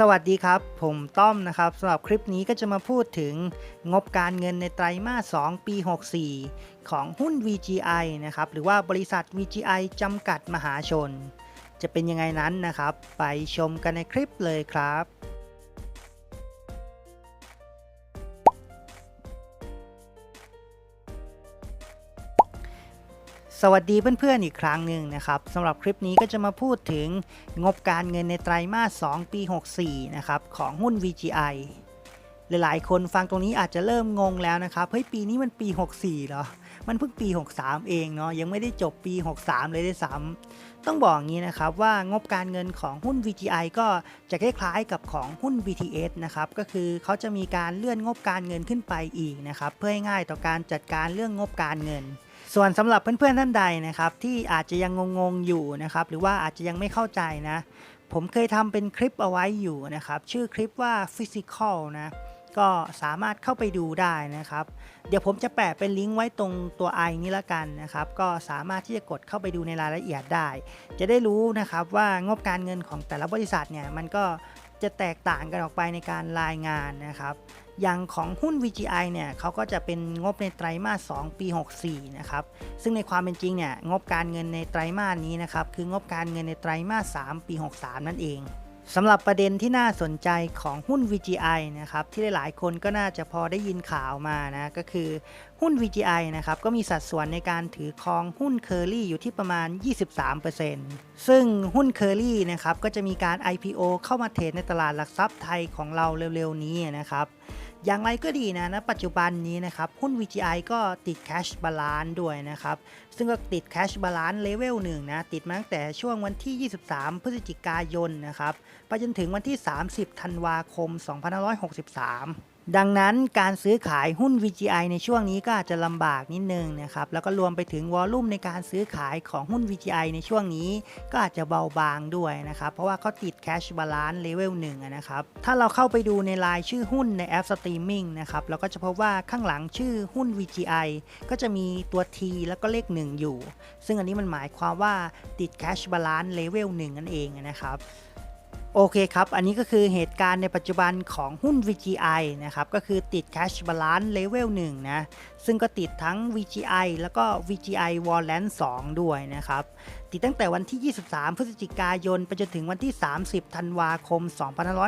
สวัสดีครับ ผมต้อมนะครับสำหรับคลิปนี้ก็จะมาพูดถึงงบการเงินในไตรมาส 2 ปี 64 ของหุ้น VGI นะครับ หรือว่าบริษัท VGI จำกัดมหาชน จะเป็นยังไงนั้นนะครับ ไปชมกันในคลิปเลยครับ สวัสดีเพื่อนๆอีกครั้งหนึ่งนะครับสำหรับคลิปนี้ก็จะมาพูดถึงงบการเงินในไตรมาส 2 ปี 64 นะครับ ของหุ้น VGI หลายๆ คนฟังตรงนี้อาจจะเริ่มงงแล้วนะครับ เฮ้ยปีนี้มันปี 64 เหรอ มันเพิ่งปี 63 เองเนาะยังไม่ได้จบปี 63 เลยด้วยซ้ำต้องบอกงี้นะครับว่างบการเงินของหุ้น VGI ก็จะคล้ายๆกับของหุ้น BTS นะครับก็คือเขาจะมีการเลื่อนงบการเงินขึ้นไปอีกนะครับเพื่อให้ง่ายต่อการจัดการเรื่องงบการเงิน ส่วนสำหรับเพื่อนๆท่านใดนะครับ ที่อาจจะยังงงๆอยู่นะครับ หรือว่าอาจจะยังไม่เข้าใจนะ ผมเคยทำเป็นคลิปเอาไว้อยู่นะครับ ชื่อคลิปว่า physical นะก็สามารถเข้าไปดูได้นะครับ เดี๋ยวผมจะแปะเป็นลิงก์ไว้ตรงตัว i นี้ละกันนะครับ ก็สามารถที่จะกดเข้าไปดูในรายละเอียดได้ จะได้รู้นะครับว่างบการเงินของแต่ละบริษัทเนี่ยมันก็จะแตกต่างกันออกไปในการรายงานนะครับ อย่างของหุ้น VGI เนี่ยเขาก็จะเป็นงบในไตรมาส 2 ปี 64 นะครับ ซึ่งในความเป็นจริงเนี่ยงบการเงินในไตรมาสนี้นะครับ คืองบการเงินในไตรมาส 3 ปี 63 นั่นเองสำหรับประเด็นที่น่าสนใจของหุ้น VGI นะครับ ที่หลายๆ คนก็น่าจะพอได้ยินข่าวมานะก็คือหุ้น VGI นะครับก็มีสัดส่วนในการถือครองหุ้น Curly อยู่ที่ประมาณ 23%ซึ่งหุ้น Curly นะครับก็จะมีการ IPO เข้ามาเทรดในตลาดหลักทรัพย์ไทยของเราเร็วๆ นี้นะครับ อย่างไรก็ดีนะณปัจจุบันนี้นะครับ หุ้น VGI ก็ติด Cash Balance ด้วยนะครับ ซึ่งก็ติด Cash Balance Level 1นะ ติดมาตั้งแต่ช่วงวันที่ 23 พฤศจิกายนนะครับ ไปจนถึงวันที่ 30 ธันวาคม 2563 ดังนั้นการซื้อขายหุ้น VGI ในช่วงนี้ก็อาจจะลำบากนิดนึงนะครับ แล้วก็รวมไปถึงวอลลุ่มในการซื้อขายของหุ้น VGI ในช่วงนี้ก็อาจจะเบาบางด้วยนะครับ เพราะว่าเขาติด Cash Balance Level 1นะครับ ถ้าเราเข้าไปดูในรายชื่อหุ้นในแอป Streaming นะครับ เราก็จะพบว่าข้างหลังชื่อหุ้น VGI ก็จะมีตัว T แล้วก็เลข 1 อยู่ ซึ่งอันนี้มันหมายความว่าติด Cash Balance Level 1นั่นเองนะครับ โอเคครับ อันนี้ก็คือเหตุการณ์ในปัจจุบันของหุ้น VGI นะครับ ก็คือติด Cash Balance Level 1 นะ ซึ่งก็ติดทั้ง VGI แล้วก็ VGI Warrant 2 ด้วยนะครับ ติดตั้งแต่วันที่ 23 พฤศจิกายน ไปจนถึงวันที่ 30 ธันวาคม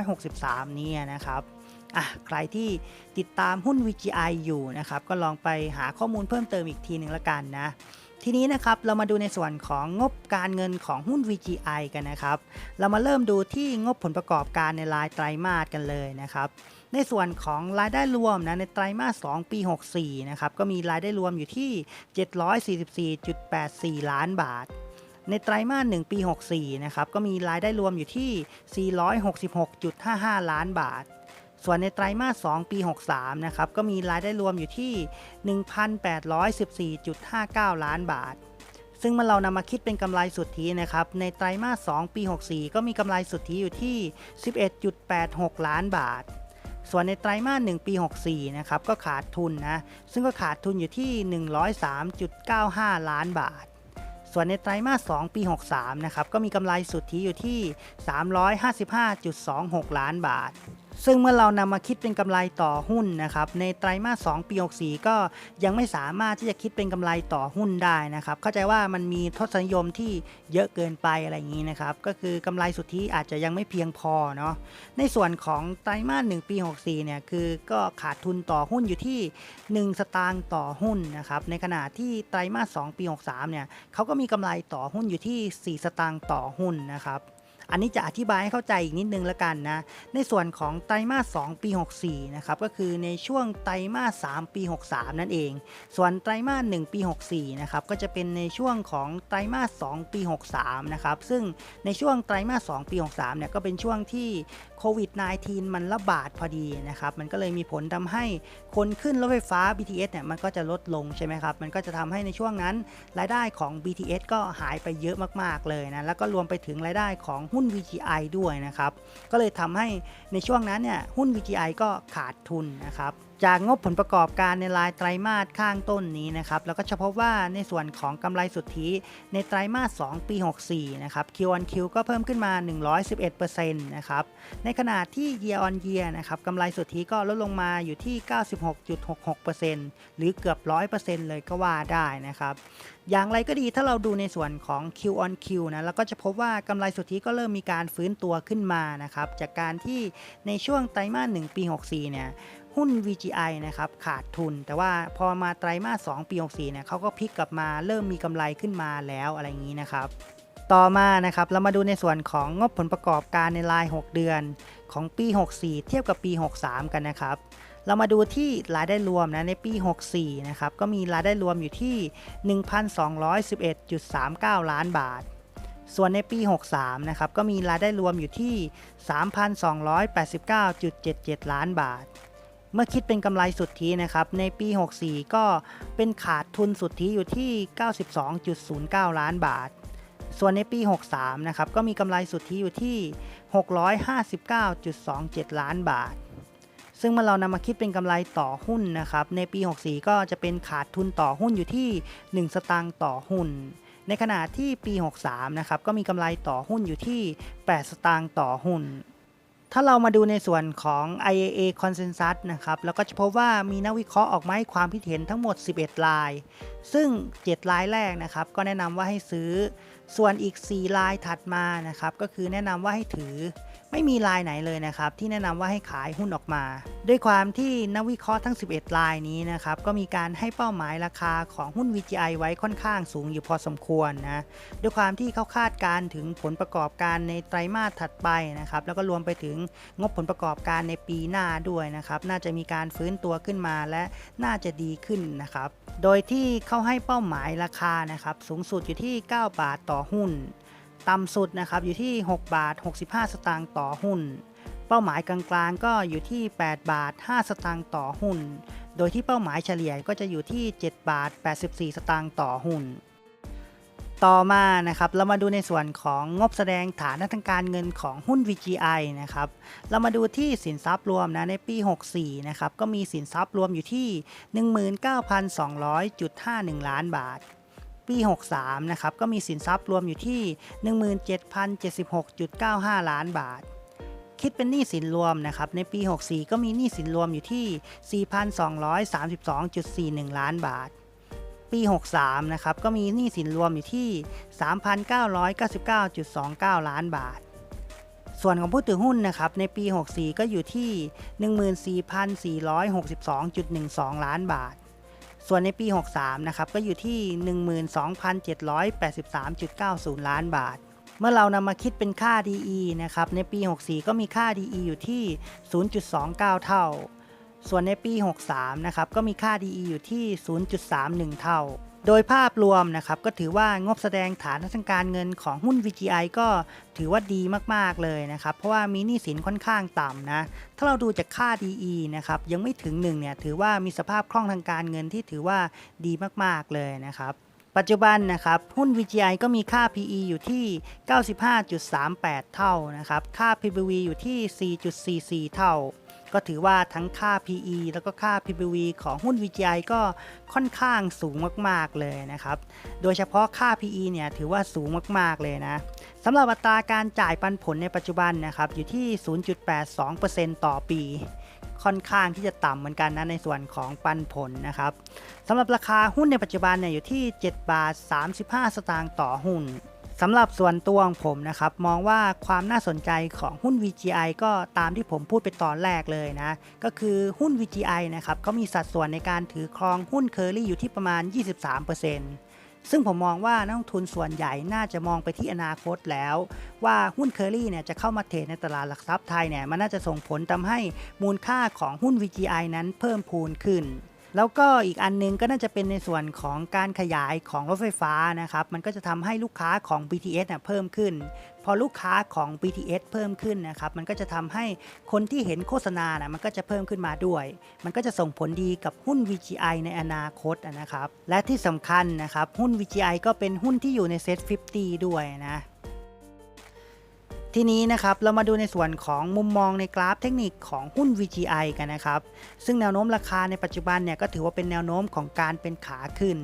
2563 นี้นะครับอะใครที่ติดตามหุ้น VGI อยู่นะครับ ก็ลองไปหาข้อมูลเพิ่มเติมอีกทีหนึ่งละกันนะ ทีนี้นะครับเรามาดูในส่วนของงบการเงินของหุ้น VGI กันนะครับ เรามาเริ่มดูที่งบผลประกอบการในรายไตรมาสกันเลยนะครับในส่วนของรายได้รวมนะในไตรมาส 2 ปี 64 นะครับก็มีรายได้รวมอยู่ที่ 744.84 ล้านบาท ในไตรมาส 1 ปี 64 นะครับก็มีรายได้รวมอยู่ที่ 466.55 ล้านบาท ส่วนในไตรมาส 2 ปี 63 นะครับ ก็มีรายได้รวมอยู่ที่ 1,814.59 ล้านบาท ซึ่งเมื่อเรานำมาคิดเป็นกำไรสุทธินะครับ ในไตรมาส 2 ปี 64 ก็มีกำไรสุทธิอยู่ที่ 11.86 ล้านบาท ส่วนในไตรมาส 1 ปี 64 นะครับ ก็ขาดทุนนะ ซึ่งก็ขาดทุนอยู่ที่ 103.95 ล้านบาทส่วนในไตรมาส 2 ปี 63 นะครับ ก็มีกำไรสุทธิอยู่ที่ 355.26 ล้านบาท ซึ่งเมื่อเรานำมาคิดเป็นกำไรต่อหุ้นนะครับในไตรมาส2ปี64ก็ยังไม่สามารถที่จะคิดเป็นกำไรต่อหุ้นได้นะครับเข้าใจว่ามันมีทศนิยมที่เยอะเกินไปอะไรอย่างนี้นะครับก็คือกำไรสุทธิอาจจะยังไม่เพียงพอเนาะในส่วนของไตรมาส1ปี64เนี่ยคือก็ขาดทุนต่อหุ้นอยู่ที่ 1 สตางค์ต่อหุ้นนะครับในขณะที่ไตรมาส2ปี63เนี่ยเขาก็มีกำไรต่อหุ้นอยู่ที่ 4 สตางค์ต่อหุ้นนะครับ อันนี้จะอธิบายให้เข้าใจอีกนิดนึงล้วกันนะ ในส่วนของไตรมาส 2 ปี 64 นะครับ ก็คือในช่วงไตรมาส 3 ปี 63 นั่นเอง ส่วนไตรมาส 1 ปี 64 นะครับ ก็จะเป็นในช่วงของไตรมาส 2 ปี 63 นะครับ ซึ่งในช่วงไตรมาส 2 ปี 63 เนี่ย ก็เป็นช่วงที่โควิด -19 มันระบาดพอดีนะครับ มันก็เลยมีผลทำให้คนขึ้นรถไฟฟ้า BTS เนี่ย มันก็จะลดลงใช่ไหมครับ มันก็จะทำให้ในช่วงนั้นรายได้ของ BTS ก็หายไปเยอะมาก ๆ เลยนะ แล้วก็รวมไปถึงรายได้ของหุ้น VGI ด้วยนะครับ ก็เลยทำให้ในช่วงนั้นเนี่ยหุ้น VGI ก็ขาดทุนนะครับ จากงบผลประกอบการในรายไตรมาสข้างต้นนี้นะครับแล้วก็เฉพาะว่าในส่วนของกำไรสุทธิในไตรมาส 2 ปี 64 นะครับ Q on Q ก็เพิ่มขึ้นมา 111%นะครับ ในขณะที่ Year on Year นะครับกำไรสุทธิก็ลดลงมาอยู่ที่ 96.66%หรือเกือบ 100%เลยก็ว่าได้นะครับ อย่างไรก็ดีถ้าเราดูในส่วนของ Q on Q นะเราก็จะพบว่ากำไรสุทธิก็เริ่มมีการฟื้นตัวขึ้นมานะครับจากการที่ในช่วงไตรมาส 1 ปี 64 เนี่ย หุ้น VGI นะครับขาดทุน แต่ว่าพอมาไตรมาส2ปี 64เนี่ยเขาก็พลิกกลับมาเริ่มมีกำไรขึ้นมาแล้วอะไรอย่างนี้นะครับ ต่อมานะครับเรามาดูในส่วนของงบผลประกอบการในราย 6 เดือนของปี 64 เทียบกับปี 63 กันนะครับเรามาดูที่รายได้รวมนะในปี 64 นะครับ ก็มีรายได้รวมอยู่ที่ 1,211.39 ล้านบาท ส่วนในปี 63 นะครับ ก็มีรายได้รวมอยู่ที่ 3,289.77 ล้านบาท เมื่อคิดเป็นกำไรสุทธินะครับในปี 64 ก็เป็นขาดทุนสุทธิอยู่ที่ 92.09 ล้านบาท ส่วนในปี 63 นะครับก็มีกำไรสุทธิอยู่ที่ 659.27 ล้านบาท ซึ่งเมื่อเรานำมาคิดเป็นกำไรต่อหุ้นนะครับในปี 64 ก็จะเป็นขาดทุนต่อหุ้นอยู่ที่ 1 สตางค์ต่อหุ้น ในขณะที่ปี 63 นะครับก็มีกำไรต่อหุ้นอยู่ที่ 8 สตางค์ต่อหุ้น ถ้าเรามาดูในส่วนของ IAA Consensus นะครับเราก็จะพบว่ามีนักวิเคราะห์ออกมาให้ความคิดเห็นทั้งหมด 11 ลาย ซึ่ง 7 ลายแรกนะครับก็แนะนำว่าให้ซื้อ ส่วนอีก 4 ลายถัดมานะครับก็คือแนะนำว่าให้ถือ ไม่มีรายไหนเลยนะครับที่แนะนำว่าให้ขายหุ้นออกมา ด้วยความที่นักวิเคราะห์ทั้ง 11 รายนี้นะครับก็มีการให้เป้าหมายราคาของหุ้น VGI ไว้ค่อนข้างสูงอยู่พอสมควรนะด้วยความที่เขาคาดการณ์ถึงผลประกอบการในไตรมาสถัดไปนะครับแล้วก็รวมไปถึงงบผลประกอบการในปีหน้าด้วยนะครับน่าจะมีการฟื้นตัวขึ้นมาและน่าจะดีขึ้นนะครับโดยที่เขาให้เป้าหมายราคานะครับสูงสุดอยู่ที่ 9 บาทต่อหุ้น ต่ำสุดนะครับอยู่ที่ 6 บาท 65 สตางค์ต่อหุ้น เป้าหมายกลางๆ ก็อยู่ที่ 8 บาท 5 สตางค์ต่อหุ้น โดยที่เป้าหมายเฉลี่ยก็จะอยู่ที่ 7 บาท 84 สตางค์ต่อหุ้น ต่อมานะครับเรามาดูในส่วนของงบแสดงฐานะทางการเงินของหุ้น VGI นะครับเรามาดูที่สินทรัพย์รวมนะในปี 64 นะครับก็มีสินทรัพย์รวมอยู่ที่ 19,200.51 ล้านบาท ปี 63 นะครับ ก็มีสินทรัพย์รวมอยู่ที่ 17,076.95 ล้านบาท คิดเป็นหนี้สินรวมนะครับ ในปี 64 ก็มีหนี้สินรวมอยู่ที่ 4,232.41 ล้านบาท ปี 63 นะครับ ก็มีหนี้สินรวมอยู่ที่ 3,999.29 ล้านบาทส่วนของผู้ถือหุ้นนะครับในปี 64 ก็อยู่ที่ 14,462.12 ล้านบาท ส่วนในปี 63 นะครับ ก็อยู่ที่ 12,783.90 ล้านบาท เมื่อเรานำมาคิดเป็นค่า DE นะครับ ในปี 64 ก็มีค่า DE อยู่ที่ 0.29 เท่า ส่วนในปี 63 นะครับ ก็มีค่า DE อยู่ที่ 0.31 เท่า โดยภาพรวมนะครับก็ถือว่างบแสดงฐานทางการเงินของหุ้น VGI ก็ถือว่าดีมากๆเลยนะครับ เพราะว่ามีหนี้สินค่อนข้างต่ำนะ ถ้าเราดูจากค่า DE นะครับยังไม่ถึง1เนี่ยถือว่ามีสภาพคล่องทางการเงินที่ถือว่าดีมากๆเลยนะครับปัจจุบันนะครับหุ้น VGI ก็มีค่า PE อยู่ที่ 95.38 เท่านะครับค่า PBV อยู่ที่ 4.44 เท่า ก็ถือว่าทั้งค่า PE แล้วก็ค่า PBV ของหุ้น VGI ก็ค่อนข้างสูงมากๆเลยนะครับ โดยเฉพาะค่า PE เนี่ยถือว่าสูงมากๆเลยนะสำหรับอัตราการจ่ายปันผลในปัจจุบันนะครับอยู่ที่ 0.82%ต่อปีค่อนข้างที่จะต่ำเหมือนกันนะในส่วนของปันผลนะครับสำหรับราคาหุ้นในปัจจุบันเนี่ยอยู่ที่ 7 บาท 35 สตางค์ต่อหุ้น สำหรับส่วนตัวของผมนะครับ มองว่าความน่าสนใจของหุ้น VGI ก็ตามที่ผมพูดไปตอนแรกเลยนะ ก็คือหุ้น VGI นะครับเขามีสัดส่วนในการถือครองหุ้นเคอรี่อยู่ที่ประมาณ 23%ซึ่งผมมองว่านักลงทุนส่วนใหญ่น่าจะมองไปที่อนาคตแล้ว ว่าหุ้นเคอรี่เนี่ยจะเข้ามาเทรดในตลาดหลักทรัพย์ไทยเนี่ยมันน่าจะส่งผลทำให้มูลค่าของหุ้น VGI นั้นเพิ่มพูนขึ้น แล้วก็อีกอันนึงก็น่าจะเป็นในส่วนของการขยายของรถไฟฟ้านะครับ มันก็จะทำให้ลูกค้าของ BTS น่ะเพิ่มขึ้น พอลูกค้าของ BTS เพิ่มขึ้นนะครับ มันก็จะทำให้คนที่เห็นโฆษณานะมันก็จะเพิ่มขึ้นมาด้วย มันก็จะส่งผลดีกับหุ้น VGI ในอนาคตนะครับ และที่สำคัญนะครับ หุ้น VGI ก็เป็นหุ้นที่อยู่ในเซ็ต50 ด้วยนะ ทีนี้นะครับเรามาดูในส่วนของมุมมองในกราฟเทคนิคของหุ้น VGI กันนะครับ ซึ่งแนวโน้มราคาในปัจจุบันเนี่ยก็ถือว่าเป็นแนวโน้มของการเป็นขาขึ้น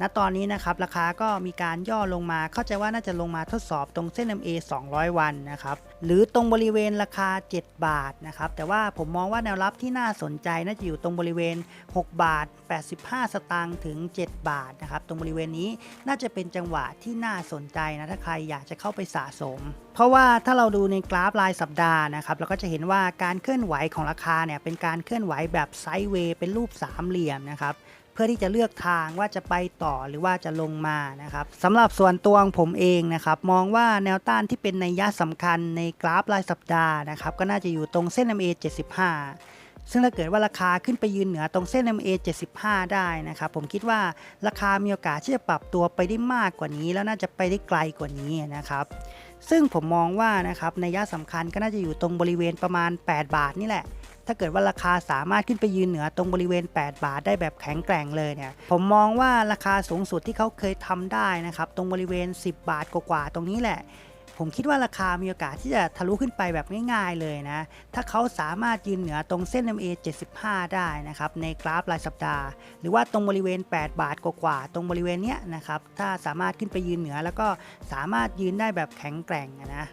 ณตอนนี้นะครับราคาก็มีการย่อลงมา เข้าใจว่าน่าจะลงมาทดสอบตรงเส้น MA 200 วันนะครับหรือตรงบริเวณราคา 7 บาทนะครับแต่ว่าผมมองว่าแนวรับที่น่าสนใจน่าจะอยู่ตรงบริเวณ 6 บาท 85 สตางค์ถึง 7 บาทนะครับตรงบริเวณนี้น่าจะเป็นจังหวะที่น่าสนใจนะถ้าใครอยากจะเข้าไปสะสม เพราะว่าถ้าเราดูในกราฟรายสัปดาห์นะครับเราก็จะเห็นว่าการเคลื่อนไหวของราคาเนี่ยเป็นการเคลื่อนไหวแบบไซด์เวย์เป็นรูปสามเหลี่ยมนะครับ พื่อที่จะเลือกทางว่าจะไปต่อหรือว่าจะลงมานะครับสำหรับส่วนตัวของผมเองนะครับมองว่าแนวต้านที่เป็นในยะสำคัญในกราฟรายสัปดาห์นะครับก็น่าจะอยู่ตรงเส้น MA 75 ซึ่งถ้าเกิดว่าราคาขึ้นไปยืนเหนือตรงเส้น MA 75 ได้นะครับผมคิดว่าราคามีโอกาสที่จะปรับตัวไปได้มากกว่านี้ แล้วน่าจะไปได้ไกลกว่านี้นะครับซึ่งผมมองว่านะครับในยะสำคัญก็น่าจะอยู่ตรงบริเวณประมาณ 8 บาทนี่แหละ ถ้าเกิดว่าราคาสามารถขึ้นไปยืนเหนือตรงบริเวณ 8 บาทได้แบบแข็งแกร่งเลยเนี่ย ผมมองว่าราคาสูงสุดที่เขาเคยทำได้นะครับ ตรงบริเวณ 10 บาทกว่าๆตรงนี้แหละผมคิดว่าราคามีโอกาสที่จะทะลุขึ้นไปแบบง่ายๆเลยนะ ถ้าเขาสามารถยืนเหนือตรงเส้น MA 75 ได้นะครับในกราฟรายสัปดาห์ หรือว่าตรงบริเวณ 8 บาทกว่าๆตรงบริเวณเนี้ยนะครับ ถ้าสามารถขึ้นไปยืนเหนือแล้วก็สามารถยืนได้แบบแข็งแกร่งนะ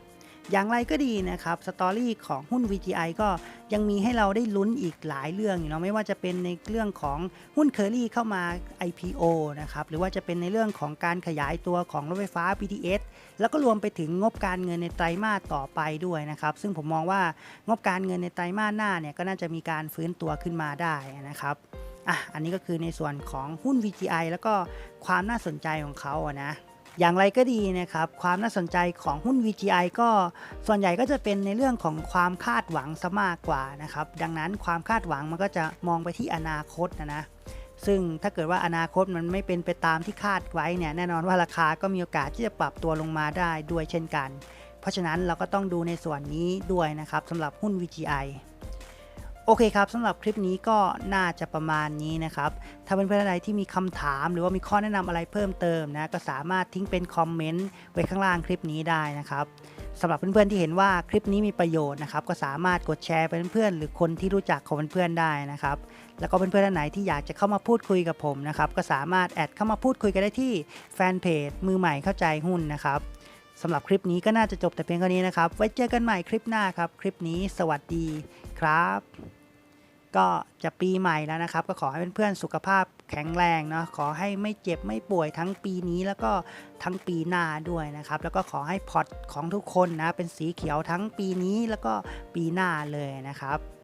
อย่างไรก็ดีนะครับสตอรี่ของหุ้น VGI ก็ยังมีให้เราได้ลุ้นอีกหลายเรื่องอยู่เนาะไม่ว่าจะเป็นในเรื่องของหุ้นเคอรี่เข้ามา IPO นะครับหรือว่าจะเป็นในเรื่องของการขยายตัวของรถไฟฟ้า BTS แล้วก็รวมไปถึงงบการเงินในไตรมาสต่อไปด้วยนะครับซึ่งผมมองว่างบการเงินในไตรมาสหน้าเนี่ยก็น่าจะมีการฟื้นตัวขึ้นมาได้นะครับอะอันนี้ก็คือในส่วนของหุ้น VGI แล้วก็ความน่าสนใจของเขาอะนะ อย่างไรก็ดีนะครับ ความน่าสนใจของหุ้น VGI ก็ส่วนใหญ่ก็จะเป็นในเรื่องของความคาดหวังซะมากกว่านะครับ ดังนั้นความคาดหวังมันก็จะมองไปที่อนาคตนะนะซึ่งถ้าเกิดว่าอนาคตมันไม่เป็นไปตามที่คาดไว้เนี่ยแน่นอนว่าราคาก็มีโอกาสที่จะปรับตัวลงมาได้ด้วยเช่นกัน เพราะฉะนั้นเราก็ต้องดูในส่วนนี้ด้วยนะครับสำหรับหุ้น VGI โอเคครับสำหรับคลิปนี้ก็น่าจะประมาณนี้นะครับ ถ้าเป็นเพื่อนๆอะไรที่มีคำถาม หรือว่ามีข้อแนะนำอะไรเพิ่มเติมนะ ก็สามารถทิ้งเป็นคอมเมนต์ไว้ข้างล่างคลิปนี้ได้นะครับสำหรับเพื่อนๆที่เห็นว่าคลิปนี้มีประโยชน์นะครับ ก็สามารถกดแชร์ไปเพื่อนๆหรือคนที่รู้จักของเพื่อนๆได้นะครับ แล้วก็เพื่อนๆท่านไหนที่อยากจะเข้ามาพูดคุยกับผมนะครับ ก็สามารถแอดเข้ามาพูดคุยกันได้ที่แฟนเพจมือใหม่เข้าใจหุ้นนะครับสำหรับคลิปนี้ก็น่าจะจบแต่เพียงเท่านี้นะครับ ไว้เจอกันใหม่คลิปหน้าครับ คลิปนี้สวัสดี ครับ ก็จะปีใหม่แล้วนะครับ ก็ขอให้เพื่อนๆสุขภาพแข็งแรงเนาะขอให้ไม่เจ็บไม่ป่วยทั้งปีนี้แล้วก็ทั้งปีหน้าด้วยนะครับ แล้วก็ขอให้พอร์ตของทุกคนนะเป็นสีเขียวทั้งปีนี้แล้วก็ปีหน้าเลยนะครับ